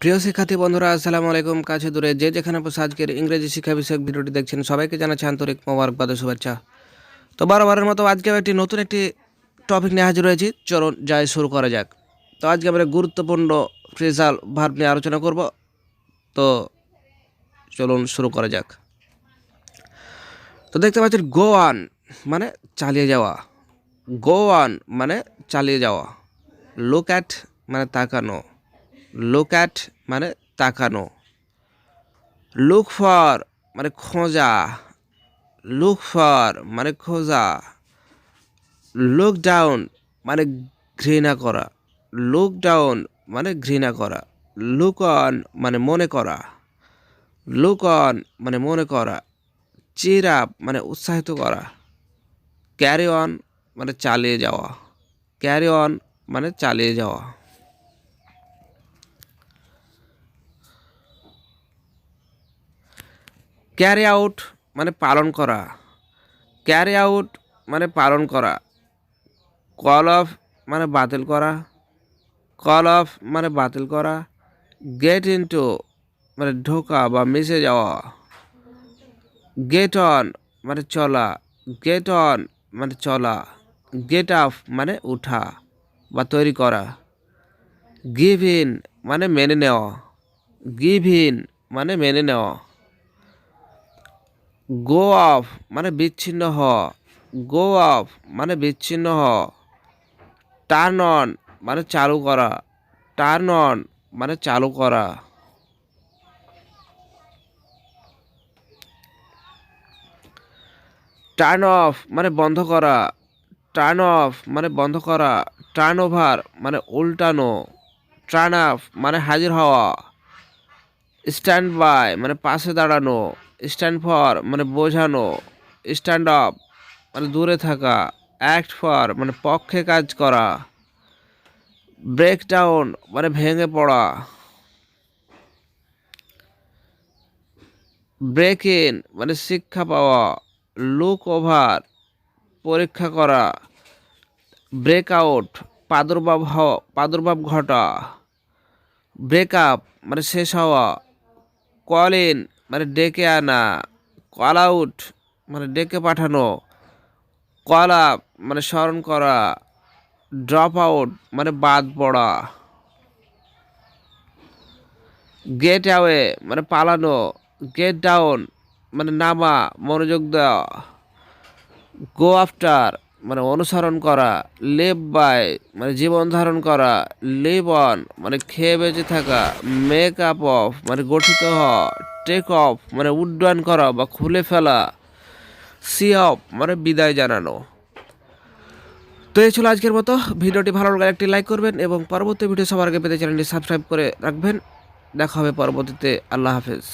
প্রিয় শিক্ষার্থী বন্ধুরা, আসসালামু আলাইকুম। কাছে দূরে যে যেখানে বসে আজকের ইংরেজি শিক্ষা বিষয়ক ভিডিওটি দেখছেন, সবাইকে জানাচ্ছি আন্তরিক মোবারকবাদ শুভেচ্ছা। তো বারবারের মতো আজকে একটি নতুন একটি টপিক নিয়ে হাজির হয়েছি। চলুন যাই, শুরু করা যাক। তো আজকে আমরা গুরুত্বপূর্ণ ফ্রেজাল ভার্ব নিয়ে আলোচনা করব। তো চলুন শুরু করা যাক। তো দেখতে পাচ্ছেন গো অন মানে চালিয়ে যাওয়া। গো অন মানে চালিয়ে যাওয়া। লুক অ্যাট মানে তাকানো। লুক অ্যাট মানে তাকানো। লুক ফর মানে খোঁজা। লুক ফর মানে খোঁজা। লুক ডাউন মানে ঘৃণা করা। লুক ডাউন মানে ঘৃণা করা। লুক অন মানে মনে করা। লুক অন মানে মনে করা। চির আপ মানে উৎসাহিত করা। ক্যারি অন মানে চালিয়ে যাওয়া। ক্যারি অন মানে চালিয়ে যাওয়া। ক্যারি আউট মানে পালন করা। ক্যারি আউট মানে পালন করা। কল অফ মানে বাতিল করা। কল অফ মানে বাতিল করা। গেট ইনটু মানে ঢোকা বা মিশে যাওয়া। গেট অন মানে চলা। গেট অন মানে চলা। গেট আপ মানে উঠা বা তৈরি করা। গিভ ইন মানে মেনে নেওয়া। গিভ ইন মানে মেনে নেওয়া। গো অফ মানে বিচ্ছিন্ন হ। গো অফ মানে বিচ্ছিন্ন হ। টার্ন অন মানে চালু করা। টার্ন অন মানে চালু করা। টার্ন অফ মানে বন্ধ করা। টার্ন অফ মানে বন্ধ করা। টার্ন ওভার মানে উল্টানো। টার্ন আপ মানে হাজির হওয়া। স্ট্যান্ড বাই মানে পাশে দাঁড়ানো। স্ট্যান্ড ফর মানে বোঝানো স্ট্যান্ড আপ মানে দূরে থাকা অ্যাক্ট ফর মানে পক্ষে কাজ করা ব্রেক ডাউন মানে ভেঙে পড়া ব্রেক ইন মানে শিক্ষা পাওয়া লুক ওভার পরীক্ষা করা ব্রেক আউট প্রাদুর্ভাব হওয়া প্রাদুর্ভাব ঘটা ব্রেকআপ মানে শেষ হওয়া কল ইন মানে ডেকে আনা কল আউট মানে ডেকে পাঠানো কল আপ মানে স্মরণ করা ড্রপ আউট মানে বাদ পড়া গেট অ্যাওয়ে মানে পালানো গেট ডাউন মানে নামা, মনোযোগ দেওয়া গো আফটার মানে অনুসরণ করা লিভ বাই মানে জীবন ধারণ করা লিভ অন মানে খেয়ে বেঁচে থাকা মেক আপ অফ মানে গঠিত হওয়া টেক অফ মানে উড্ডয়ন করা বা খুলে ফেলা সি অফ মানে বিদায় জানানো। তো এই ছিল আজকের মতো। ভিডিওটি ভালো লাগলে একটি লাইক করবেন এবং পরবর্তী ভিডিও সবার আগে পেতে চ্যানেলটি সাবস্ক্রাইব করে রাখবেন। দেখা হবে পরবর্তীতে। আল্লাহ হাফেজ।